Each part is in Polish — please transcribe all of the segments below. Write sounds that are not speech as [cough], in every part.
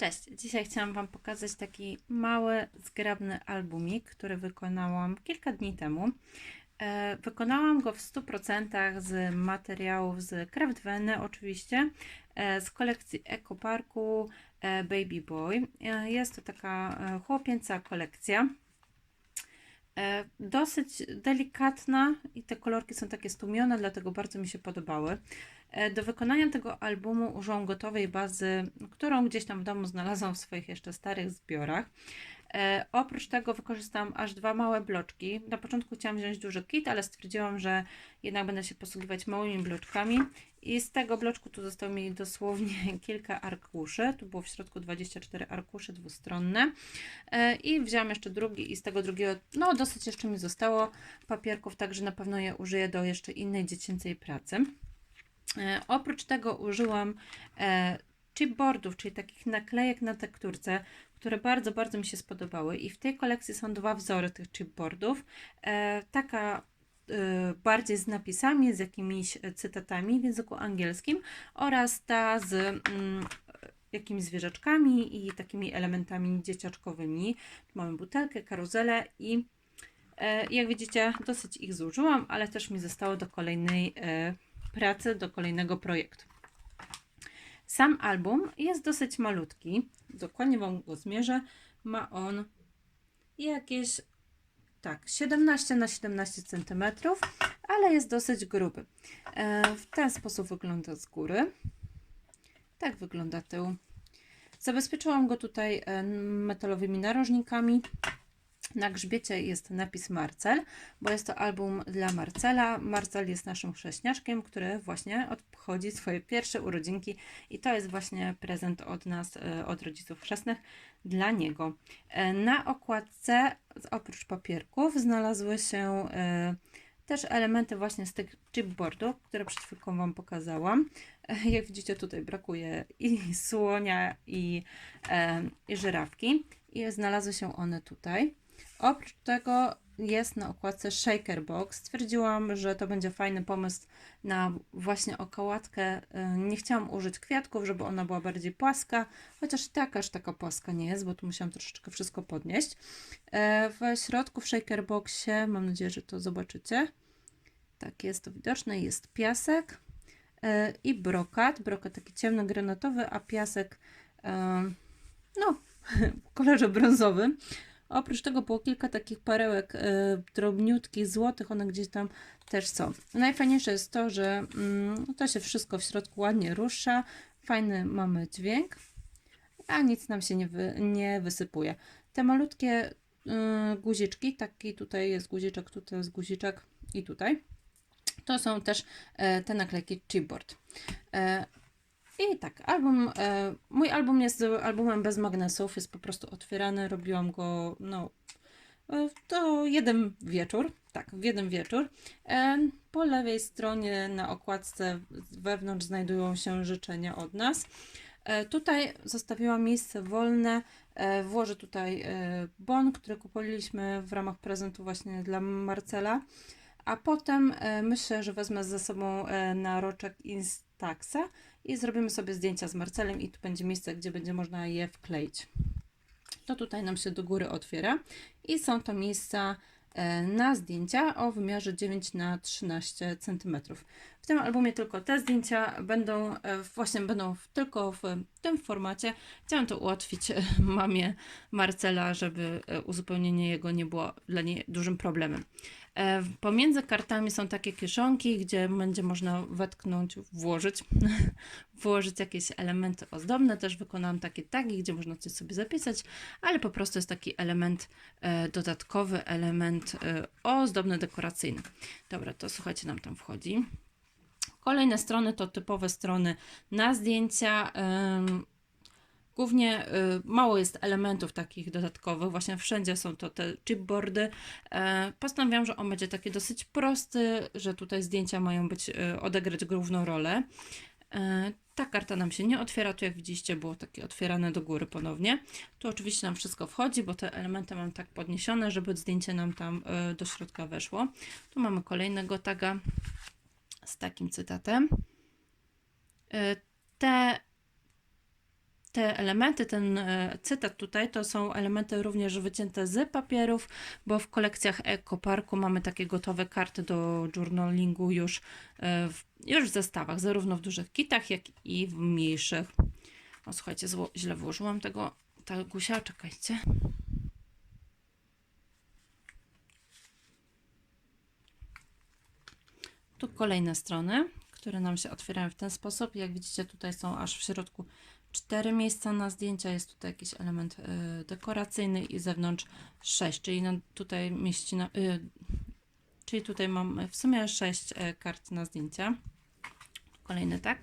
Cześć, dzisiaj chciałam Wam pokazać taki mały, zgrabny albumik, który wykonałam kilka dni temu. E, Wykonałam go w 100% z materiałów z Craftweny oczywiście, e, z kolekcji Ekoparku e, Baby Boy. Jest to taka chłopięca kolekcja. Dosyć delikatna i te kolorki są takie stłumione, dlatego bardzo mi się podobały. E, Do wykonania tego albumu użyłam gotowej bazy, którą gdzieś tam w domu znalazłam w swoich jeszcze starych zbiorach. E, oprócz tego wykorzystałam aż dwa małe bloczki. Na początku chciałam wziąć duży kit, ale stwierdziłam, że jednak będę się posługiwać małymi bloczkami. I z tego bloczku tu zostało mi dosłownie [laughs] kilka arkuszy. Tu było w środku 24 arkusze dwustronne. E, I wzięłam jeszcze drugi i z tego drugiego, no dosyć jeszcze mi zostało papierków, także na pewno je użyję do jeszcze innej dziecięcej pracy. E, oprócz tego użyłam e, chipboardów, czyli takich naklejek na tekturce, które bardzo, bardzo mi się spodobały. I w tej kolekcji są dwa wzory tych chipboardów. E, taka bardziej z napisami, z jakimiś cytatami w języku angielskim oraz ta z mm, jakimiś zwierzaczkami i takimi elementami dzieciaczkowymi. Tu mamy butelkę, karuzelę i jak widzicie, dosyć ich zużyłam, ale też mi zostało do kolejnej pracy, do kolejnego projektu. Sam album jest dosyć malutki. Dokładnie Wam go zmierzę. Ma on jakieś tak, 17 na 17 cm, ale jest dosyć gruby. E, w ten sposób wygląda z góry. Tak wygląda tył. Zabezpieczyłam go tutaj e, metalowymi narożnikami. Na grzbiecie jest napis Marcel, bo jest to album dla Marcela. Marcel jest naszym chrześniaczkiem, który właśnie obchodzi swoje pierwsze urodzinki i to jest właśnie prezent od nas, e, od rodziców chrzestnych dla niego. E, Na okładce, oprócz papierków, znalazły się e, też elementy właśnie z tych chipboardów, które przed chwilką Wam pokazałam. Jak widzicie, tutaj brakuje i słonia, i, i żyrawki. I znalazły się one tutaj. Oprócz tego jest na okładce Shaker Box. Stwierdziłam, że to będzie fajny pomysł na właśnie okładkę. Y, Nie chciałam użyć kwiatków, żeby ona była bardziej płaska, chociaż i tak aż taka płaska nie jest, bo tu musiałam troszeczkę wszystko podnieść. E, W środku w Shaker Boxie, mam nadzieję, że to zobaczycie. Tak, jest to widoczne. Jest piasek e, i brokat. Brokat taki ciemnogranatowy, a piasek no, [laughs] w kolorze brązowym. Oprócz tego było kilka takich perełek e, drobniutkich, złotych, one gdzieś tam też są. Najfajniejsze jest to, że mm, to się wszystko w środku ładnie rusza, fajny mamy dźwięk, a nic nam się nie, wy, nie wysypuje. Te malutkie y, guziczki, taki tutaj jest guziczek, tutaj jest guziczek i tutaj, to są też e, te naklejki chipboard. I tak, album, e, mój album jest albumem bez magnesów, jest po prostu otwierany, robiłam go, no, e, to jeden wieczór, tak, w jeden wieczór. E, po lewej stronie na okładce wewnątrz znajdują się życzenia od nas. E, tutaj zostawiłam miejsce wolne, e, włożę tutaj e, bon, który kupiliśmy w ramach prezentu właśnie dla Marcela. A potem e, myślę, że wezmę ze sobą e, na roczek Instaxa i zrobimy sobie zdjęcia z Marcelem i tu będzie miejsce, gdzie będzie można je wkleić. To tutaj nam się do góry otwiera i są to miejsca e, na zdjęcia o wymiarze 9 na 13 cm. Tym albumie tylko te zdjęcia będą e, właśnie będą tylko w tym formacie. Chciałam to ułatwić e, mamie Marcela, żeby e, uzupełnienie jego nie było dla niej dużym problemem. Pomiędzy kartami są takie kieszonki, gdzie będzie można wetknąć, włożyć, [laughs] włożyć jakieś elementy ozdobne. Też wykonałam takie tagi, gdzie można coś sobie zapisać, ale po prostu jest taki element dodatkowy, element ozdobny, dekoracyjny. Dobra, to słuchajcie, nam tam wchodzi. Kolejne strony to typowe strony na zdjęcia. Głównie y, mało jest elementów takich dodatkowych, właśnie wszędzie są to te chipboardy. E, postanowiłam, że on będzie taki dosyć prosty, że tutaj zdjęcia mają być, y, odegrać główną rolę. E, ta karta nam się nie otwiera, tu jak widzicie było takie otwierane do góry ponownie. Tu oczywiście nam wszystko wchodzi, bo te elementy mam tak podniesione, żeby zdjęcie nam tam y, do środka weszło. Tu mamy kolejnego taga z takim cytatem. Y, Te te elementy, ten e, cytat tutaj, to są elementy również wycięte z papierów, bo w kolekcjach Ekoparku mamy takie gotowe karty do journalingu już, e, w, już w zestawach, zarówno w dużych kitach, jak i w mniejszych. O, słuchajcie, zło, źle włożyłam tego tagusia, czekajcie. Tu kolejne strony, które nam się otwierają w ten sposób. Jak widzicie, tutaj są aż w środku cztery miejsca na zdjęcia. Jest tutaj jakiś element y, dekoracyjny i zewnątrz sześć, czyli no, tutaj mieści na, y, czyli tutaj mam w sumie sześć y, kart na zdjęcia. Kolejny tak.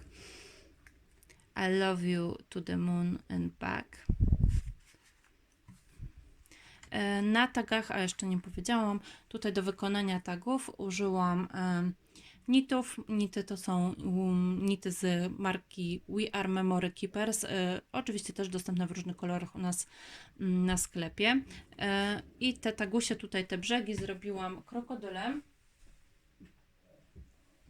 I love you to the moon and back. E, Na tagach, a jeszcze nie powiedziałam, tutaj do wykonania tagów użyłam em, nitów. Nity to są um, nity z marki We Are Memory Keepers. E, oczywiście też dostępne w różnych kolorach u nas mm, na sklepie. E, I te tagusie tutaj, te brzegi zrobiłam krokodylem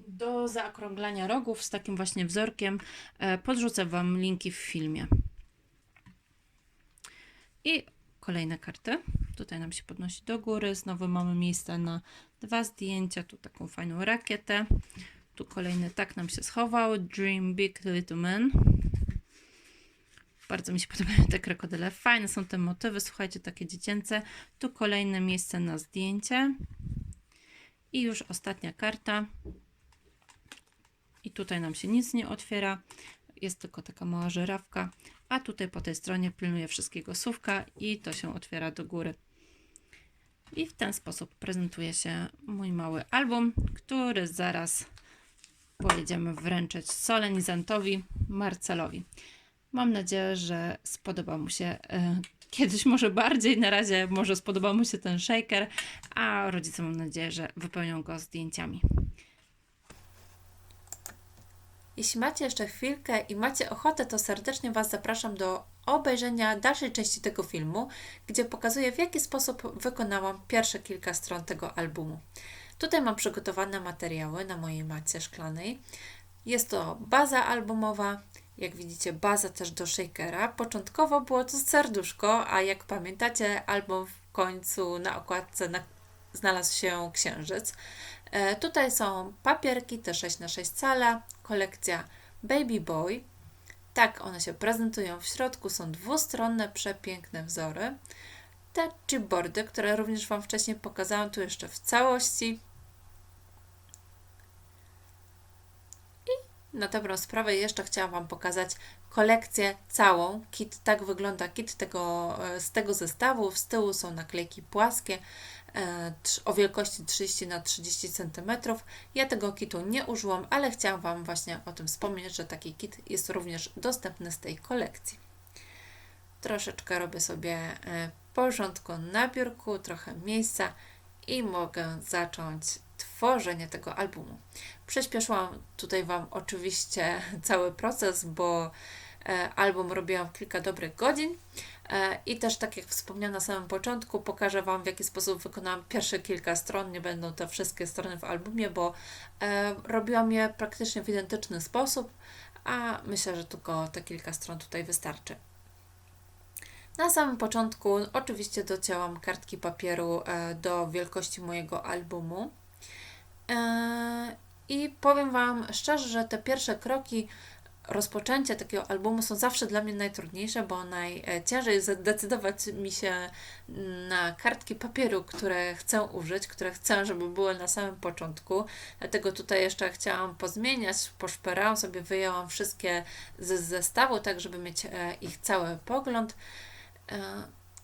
do zaokrąglania rogów z takim właśnie wzorkiem. E, Podrzucę Wam linki w filmie. I kolejne karty. Tutaj nam się podnosi do góry. Znowu mamy miejsce na dwa zdjęcia. Tu taką fajną rakietę. Tu kolejny tak nam się schował. Dream Big Little Man. Bardzo mi się [laughs] podobają te krokodyle. Fajne są te motywy, słuchajcie, takie dziecięce. Tu kolejne miejsce na zdjęcie. I już ostatnia karta. I tutaj nam się nic nie otwiera. Jest tylko taka mała żyrafka. A tutaj po tej stronie pilnuje wszystkiego słówka i to się otwiera do góry. I w ten sposób prezentuje się mój mały album, który zaraz pojedziemy wręczyć solenizantowi Marcelowi. Mam nadzieję, że spodoba mu się e, kiedyś może bardziej, na razie może spodoba mu się ten shaker, a rodzice mam nadzieję, że wypełnią go zdjęciami. Jeśli macie jeszcze chwilkę i macie ochotę, to serdecznie Was zapraszam do obejrzenia dalszej części tego filmu, gdzie pokazuję w jaki sposób wykonałam pierwsze kilka stron tego albumu. Tutaj mam przygotowane materiały na mojej macie szklanej. Jest to baza albumowa, jak widzicie baza też do shakera. Początkowo było to serduszko, a jak pamiętacie album w końcu na okładce na, znalazł się księżyc. E, tutaj są papierki, te 6 na 6 cala, kolekcja Baby Boy. Tak one się prezentują w środku, są dwustronne, przepiękne wzory. Te chipboardy, które również Wam wcześniej pokazałam, tu jeszcze w całości. I na dobrą sprawę jeszcze chciałam Wam pokazać kolekcję całą. Kit, tak wygląda kit tego, e, z tego zestawu. Z tyłu są naklejki płaskie o wielkości 30 na 30 cm. Ja tego kitu nie użyłam, ale chciałam Wam właśnie o tym wspomnieć, że taki kit jest również dostępny z tej kolekcji. Troszeczkę robię sobie e, porządku na biurku, trochę miejsca i mogę zacząć tworzenie tego albumu. Przyspieszyłam tutaj Wam oczywiście [laughs] cały proces, bo e, album robiłam w kilka dobrych godzin. E, I też, tak jak wspomniałam na samym początku, pokażę Wam, w jaki sposób wykonałam pierwsze kilka stron. Nie będą to wszystkie strony w albumie, bo e, robiłam je praktycznie w identyczny sposób, a myślę, że tylko te kilka stron tutaj wystarczy. Na samym początku oczywiście docięłam kartki papieru e, do wielkości mojego albumu. E, I powiem Wam szczerze, że te pierwsze kroki rozpoczęcia takiego albumu są zawsze dla mnie najtrudniejsze, bo najciężej zdecydować mi się na kartki papieru, które chcę użyć, które chcę, żeby były na samym początku. Dlatego tutaj jeszcze chciałam pozmieniać, poszperałam sobie, wyjęłam wszystkie z zestawu, tak żeby mieć e, ich cały pogląd. E,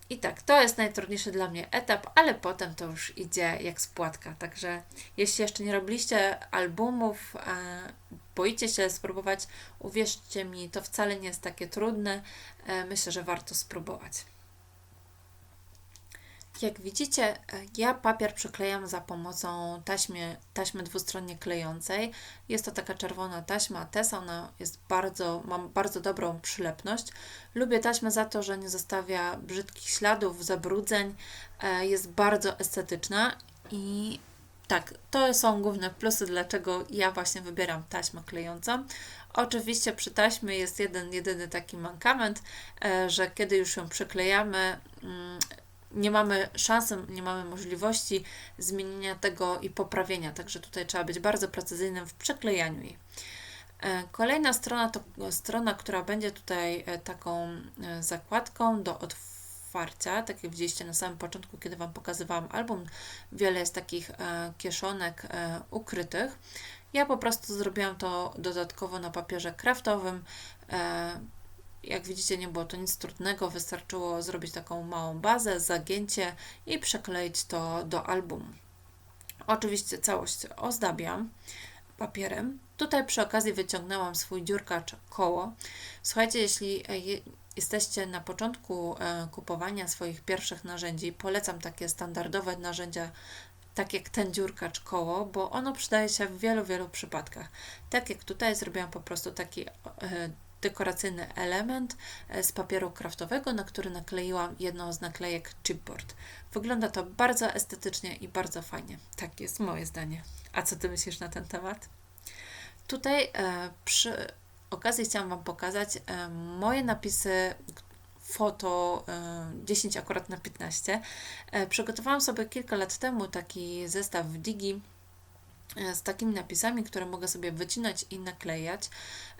I tak, to jest najtrudniejszy dla mnie etap, ale potem to już idzie jak spłatka. Także jeśli jeszcze nie robiliście albumów, e, boicie się spróbować, uwierzcie mi, to wcale nie jest takie trudne. E, Myślę, że warto spróbować. Jak widzicie, e, ja papier przyklejam za pomocą taśmy, taśmy dwustronnie klejącej. Jest to taka czerwona taśma Tesa, ona jest bardzo, mam bardzo dobrą przylepność. Lubię taśmę za to, że nie zostawia brzydkich śladów, zabrudzeń, e, jest bardzo estetyczna i tak, to są główne plusy, dlaczego ja właśnie wybieram taśmę klejącą. Oczywiście przy taśmie jest jeden, jedyny taki mankament, e, że kiedy już ją przyklejamy, mm, nie mamy szansy, nie mamy możliwości zmienienia tego i poprawienia, także tutaj trzeba być bardzo precyzyjnym w przyklejaniu jej. E, Kolejna strona to strona, która będzie tutaj e, taką zakładką do otwarcia. Tak jak widzieliście na samym początku, kiedy Wam pokazywałam album, wiele jest takich e, kieszonek e, ukrytych. Ja po prostu zrobiłam to dodatkowo na papierze kraftowym. E, Jak widzicie, nie było to nic trudnego, wystarczyło zrobić taką małą bazę, zagięcie i przekleić to do albumu. Oczywiście całość ozdabiam papierem. Tutaj przy okazji wyciągnęłam swój dziurkacz koło. Słuchajcie, jeśli je- jesteście na początku e, kupowania swoich pierwszych narzędzi, polecam takie standardowe narzędzia, tak jak ten dziurkacz koło, bo ono przydaje się w wielu, wielu przypadkach. Tak jak tutaj zrobiłam po prostu taki e, dekoracyjny element e, z papieru kraftowego, na który nakleiłam jedną z naklejek chipboard. Wygląda to bardzo estetycznie i bardzo fajnie. Tak jest moje zdanie. A co Ty myślisz na ten temat? Tutaj e, przy okazji chciałam Wam pokazać e, moje napisy foto e, 10 akurat na 15. E, przygotowałam sobie kilka lat temu taki zestaw w Digi e, z takimi napisami, które mogę sobie wycinać i naklejać.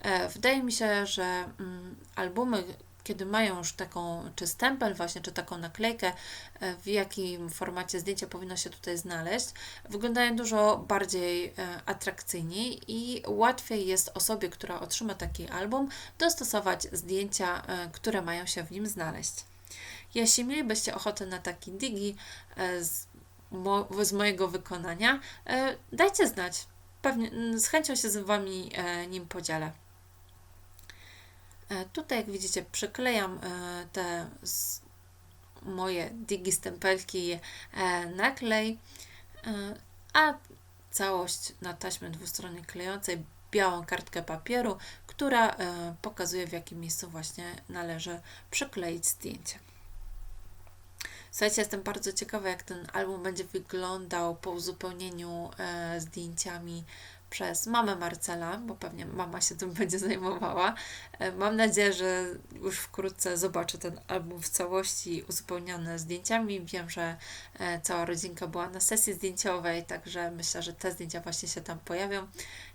E, Wydaje mi się, że mm, albumy, kiedy mają już taką, czy stempel właśnie, czy taką naklejkę, e, w jakim formacie zdjęcia powinno się tutaj znaleźć, wyglądają dużo bardziej e, atrakcyjniej i łatwiej jest osobie, która otrzyma taki album, dostosować zdjęcia, e, które mają się w nim znaleźć. Jeśli mielibyście ochotę na taki digi z, z mojego wykonania, dajcie znać. Pewnie mm, z chęcią się z Wami nim podzielę. E, Tutaj, jak widzicie, przyklejam e, te moje digi stempelki e, na klej, a całość na taśmę dwustronnie klejącej białą kartkę papieru, która pokazuje w jakim miejscu właśnie należy przykleić zdjęcie. Słuchajcie, jestem bardzo ciekawa, jak ten album będzie wyglądał po uzupełnieniu zdjęciami przez mamę Marcela, bo pewnie mama się tym będzie zajmowała. E, mam nadzieję, że już wkrótce zobaczę ten album w całości uzupełniony zdjęciami. Wiem, że e, cała rodzinka była na sesji zdjęciowej, także myślę, że te zdjęcia właśnie się tam pojawią.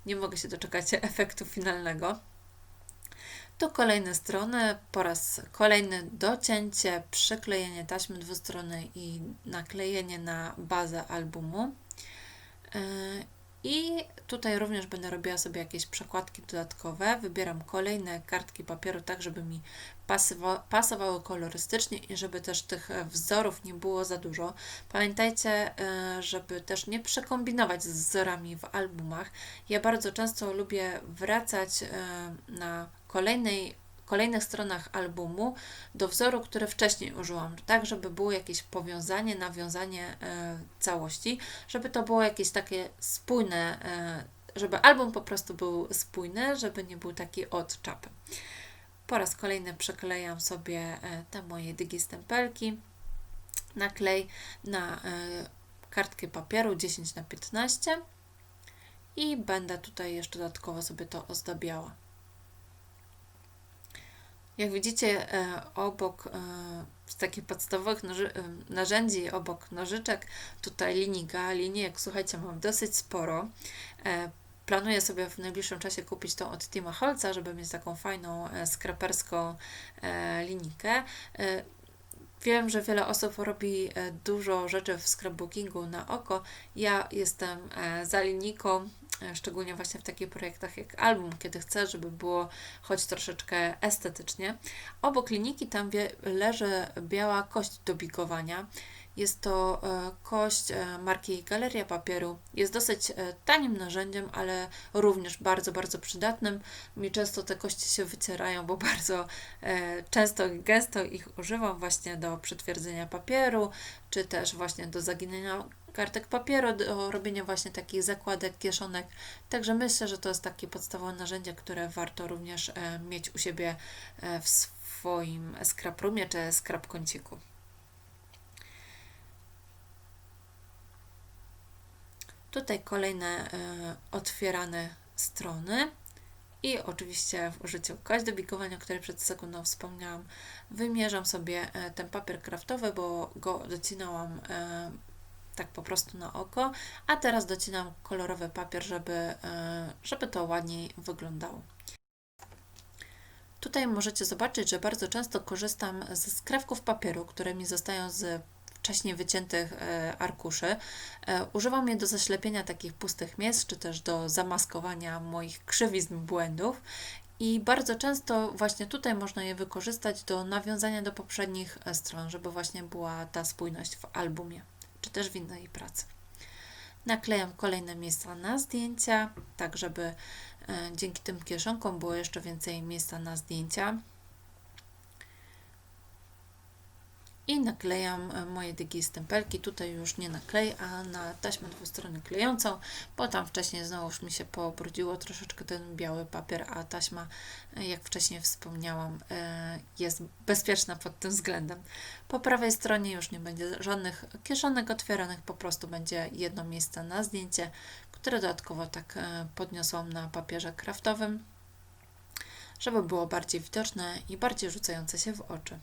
Nie mogę się doczekać [laughs] efektu finalnego. Tu kolejne strony, po raz kolejny docięcie, przyklejenie taśmy dwustronnej i naklejenie na bazę albumu. I tutaj również będę robiła sobie jakieś przekładki dodatkowe. Wybieram kolejne kartki papieru, tak żeby mi pasywa- pasowały kolorystycznie i żeby też tych e, wzorów nie było za dużo. Pamiętajcie, e, żeby też nie przekombinować z wzorami w albumach. Ja bardzo często lubię wracać e, na kolejnej, kolejnych stronach albumu do wzoru, który wcześniej użyłam, tak żeby było jakieś powiązanie, nawiązanie e, całości, żeby to było jakieś takie spójne, e, żeby album po prostu był spójny, żeby nie był taki od czapy. Po raz kolejny przyklejam sobie e, te moje dygi stempelki na klej na kartkę papieru 10 na 15 i będę tutaj jeszcze dodatkowo sobie to ozdabiała. Jak widzicie, e, obok e, z takich podstawowych e, narzędzi, obok nożyczek, tutaj linijka, linijek, słuchajcie, mam dosyć sporo. Planuję sobie w najbliższym czasie kupić tą od Tima Holca, żeby mieć taką fajną, skraperską linijkę. E, Wiem, że wiele osób robi dużo rzeczy w scrapbookingu na oko. Ja jestem za linijką, szczególnie właśnie w takich projektach jak album, kiedy chcę, żeby było choć troszeczkę estetycznie. Obok linijki tam leży biała kość do bigowania. Jest to e, kość e, marki Galeria Papieru. Jest dosyć e, tanim narzędziem, ale również bardzo, bardzo przydatnym. Mi często te kości się wycierają, bo [laughs] bardzo często i gęsto ich używam właśnie do przytwierdzenia papieru, czy też właśnie do zaginania kartek papieru, do robienia właśnie takich zakładek, kieszonek. Także myślę, że to jest takie podstawowe narzędzie, które warto również mieć u siebie w swoim scrap roomie czy scrap Tutaj kolejne e, otwierane strony i oczywiście w użyciu kość do bikowania, o której przed sekundą wspomniałam, wymierzam sobie e, ten papier kraftowy, bo go docinałam e, tak po prostu na oko, a teraz docinam kolorowy papier, żeby, żeby to ładniej wyglądało. Tutaj możecie zobaczyć, że bardzo często korzystam ze skrawków papieru, które mi zostają z wcześniej wyciętych e, arkuszy. E, Używam je do zaślepienia takich pustych miejsc, czy też do zamaskowania moich krzywizn, błędów. I bardzo często właśnie tutaj można je wykorzystać do nawiązania do poprzednich e, stron, żeby właśnie była ta spójność w albumie, czy też w innej pracy. Naklejam kolejne miejsca na zdjęcia, tak żeby dzięki tym kieszonkom było jeszcze więcej miejsca na zdjęcia. I naklejam e, moje dygi stempelki. Tutaj już nie naklej, a na taśmę dwustronnie klejącą, bo tam wcześniej znowuż mi się pobrudziło troszeczkę ten biały papier, a taśma, e, jak wcześniej wspomniałam, e, jest bezpieczna pod tym względem. Po prawej stronie już nie będzie żadnych kieszonek otwieranych, po prostu będzie jedno miejsce na zdjęcie, które dodatkowo tak podniosłam na papierze kraftowym, żeby było bardziej widoczne i bardziej rzucające się w oczy.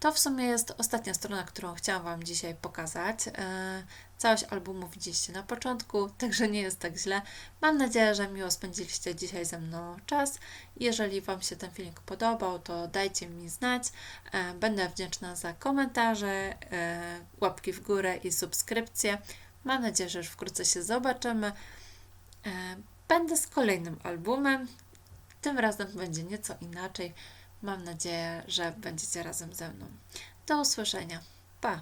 To w sumie jest ostatnia strona, którą chciałam Wam dzisiaj pokazać. E, Całość albumu widzieliście na początku, [laughs] także nie jest tak źle. Mam nadzieję, że miło spędziliście dzisiaj ze mną czas. Jeżeli Wam się ten filmik podobał, to dajcie mi znać. E, Będę wdzięczna za komentarze, e, łapki w górę i subskrypcje. Mam nadzieję, że już wkrótce się zobaczymy. Będę z kolejnym albumem. Tym razem będzie nieco inaczej. Mam nadzieję, że będziecie razem ze mną. Do usłyszenia. Pa!